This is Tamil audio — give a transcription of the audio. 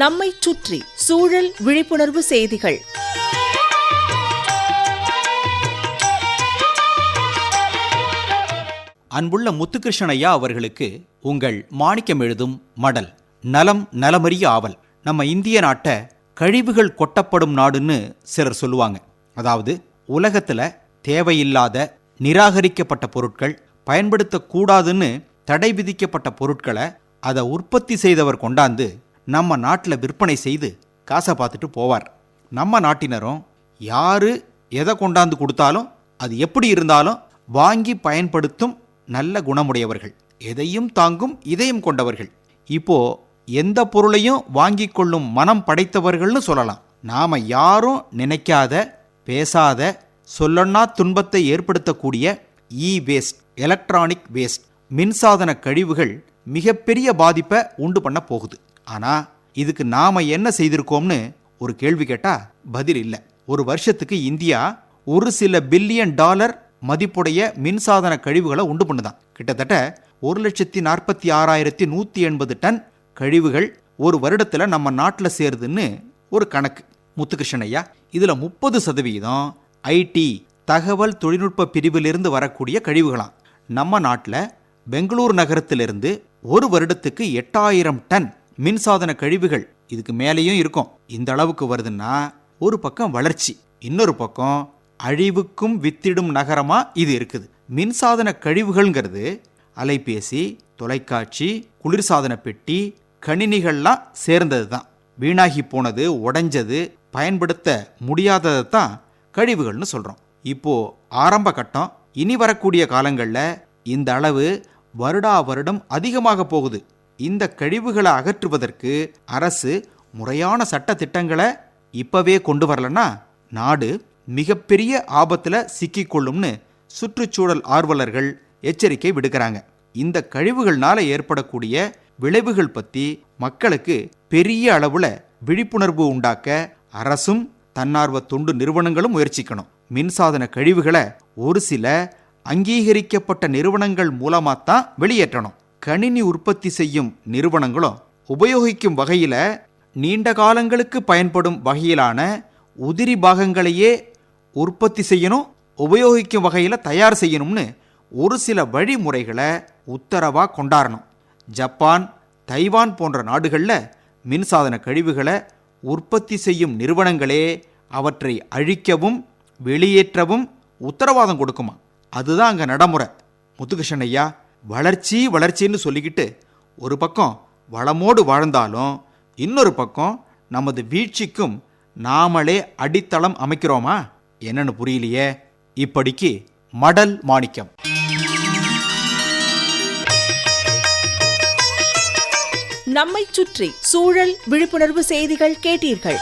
நம்மை சுற்றி சூழல் விழிப்புணர்வு செய்திகள். அன்புள்ள முத்துகிருஷ்ணய்யா அவர்களுக்கு உங்கள் மாணிக்கம் எழுதும் மடல் நலம் நலமறிய ஆவல். நம்ம இந்திய நாட்டை கழிவுகள் கொட்டப்படும் நாடுன்னு சிலர் சொல்லுவாங்க. அதாவது உலகத்துல தேவையில்லாத நிராகரிக்கப்பட்ட பொருட்கள் பயன்படுத்தக்கூடாதுன்னு தடை விதிக்கப்பட்ட பொருட்களை அதை உற்பத்தி செய்தவர் கொண்டாந்து நம்ம நாட்டில் விற்பனை செய்து காசை பார்த்துட்டு போவார். நம்ம நாட்டினரும் யாரு எதை கொண்டாந்து கொடுத்தாலும் அது எப்படி இருந்தாலும் வாங்கி பயன்படுத்தும் நல்ல குணமுடையவர்கள். எதையும் தாங்கும் இதயம் கொண்டவர்கள். இப்போ எந்த பொருளையும் வாங்கி கொள்ளும் மனம் படைத்தவர்கள்னு சொல்லலாம். நாம யாரும் நினைக்காத பேசாத சொல்லன்னா துன்பத்தை ஏற்படுத்தக்கூடிய இ வேஸ்ட் எலக்ட்ரானிக் வேஸ்ட் மின்சாதன கழிவுகள் மிகப்பெரிய பாதிப்பை உண்டு பண்ண போகுது. ஆனா இதுக்கு நாம என்ன செய்திருக்கோம்னு ஒரு கேள்வி கேட்டா பதில் இல்லை. ஒரு வருஷத்துக்கு இந்தியா ஒரு சில பில்லியன் டாலர் மதிப்புடைய மின்சாதன கழிவுகளை உண்டு பண்ணுதான். கிட்டத்தட்ட ஒரு லட்சத்தி நாற்பத்தி ஆறாயிரத்தி நூற்றி எண்பது டன் கழிவுகள் ஒரு வருடத்தில் நம்ம நாட்டில் சேருதுன்னு ஒரு கணக்கு. முத்துகிருஷ்ணன் ஐயா இதில் முப்பது சதவீதம் ஐடி தகவல் தொழில்நுட்ப பிரிவிலிருந்து வரக்கூடிய கழிவுகளாம். நம்ம நாட்டில் பெங்களூர் நகரத்திலிருந்து ஒரு வருடத்துக்கு எட்டாயிரம் டன் மின்சாதன கழிவுகள் இதுக்கு மேலேயும் இருக்கும். இந்த அளவுக்கு வருதுன்னா ஒரு பக்கம் வளர்ச்சி இன்னொரு பக்கம் அழிவுக்கும் வித்திடும் நகரமா இது இருக்குது. மின்சாதன கழிவுகள்ங்கிறது அலைபேசி தொலைக்காட்சி குளிர்சாதன பெட்டி கணினிகள்லாம் சேர்ந்தது தான் வீணாகி போனது உடைஞ்சது பயன்படுத்த முடியாததை தான் கழிவுகள்னு சொல்கிறோம் இப்போ ஆரம்ப கட்டம் இனி வரக்கூடிய காலங்களில் இந்த அளவு வருடா வருடம் அதிகமாக போகுது. இந்த கழிவுகளை அகற்றுவதற்கு அரசு முறையான சட்ட திட்டங்களை இப்பவே கொண்டு வரலன்னா நாடு மிகப்பெரிய ஆபத்துல சிக்கிக்கொள்ளும்னு சுற்றுச்சூழல் ஆர்வலர்கள் எச்சரிக்கை விடுக்கிறாங்க. இந்த கழிவுகள்னால ஏற்படக்கூடிய விளைவுகள் பத்தி மக்களுக்கு பெரிய அளவுல விழிப்புணர்வு உண்டாக்க அரசும் தன்னார்வ தொண்டு நிறுவனங்களும் முயற்சிக்கணும். மின்சாதன கழிவுகளை ஒரு சில அங்கீகரிக்கப்பட்ட நிறுவனங்கள் மூலமாக தான் வெளியேற்றணும். கணினி உற்பத்தி செய்யும் நிறுவனங்களும் உபயோகிக்கும் வகையில் நீண்ட காலங்களுக்கு பயன்படும் வகையிலான உதிரி பாகங்களையே உற்பத்தி செய்யணும் உபயோகிக்கும் வகையில் தயார் செய்யணும்னு ஒரு சில வழிமுறைகளை உத்தரவாக கொண்டாடணும் ஜப்பான் தைவான் போன்ற நாடுகளில் மின்சாதன கழிவுகளை உற்பத்தி செய்யும் நிறுவனங்களே அவற்றை அழிக்கவும் வெளியேற்றவும் உத்தரவாதம் கொடுக்குமா? அதுதான் அங்கே நடைமுறை. முத்துகிருஷ்ணன் ஐயா வளர்ச்சி வளர்ச்சின்னு சொல்லிக்கிட்டு ஒரு பக்கம் வளமோடு வாழ்ந்தாலும் இன்னொரு பக்கம் நமது வீழ்ச்சிக்கும் நாமளே அடித்தளம் அமைக்கிறோமா? என்னன்னு புரியலையே. இப்படிக்கு மடல் மாணிக்கம். நம்மை சுற்றி சூழல் விழிப்புணர்வு செய்திகள் கேட்டீர்கள்.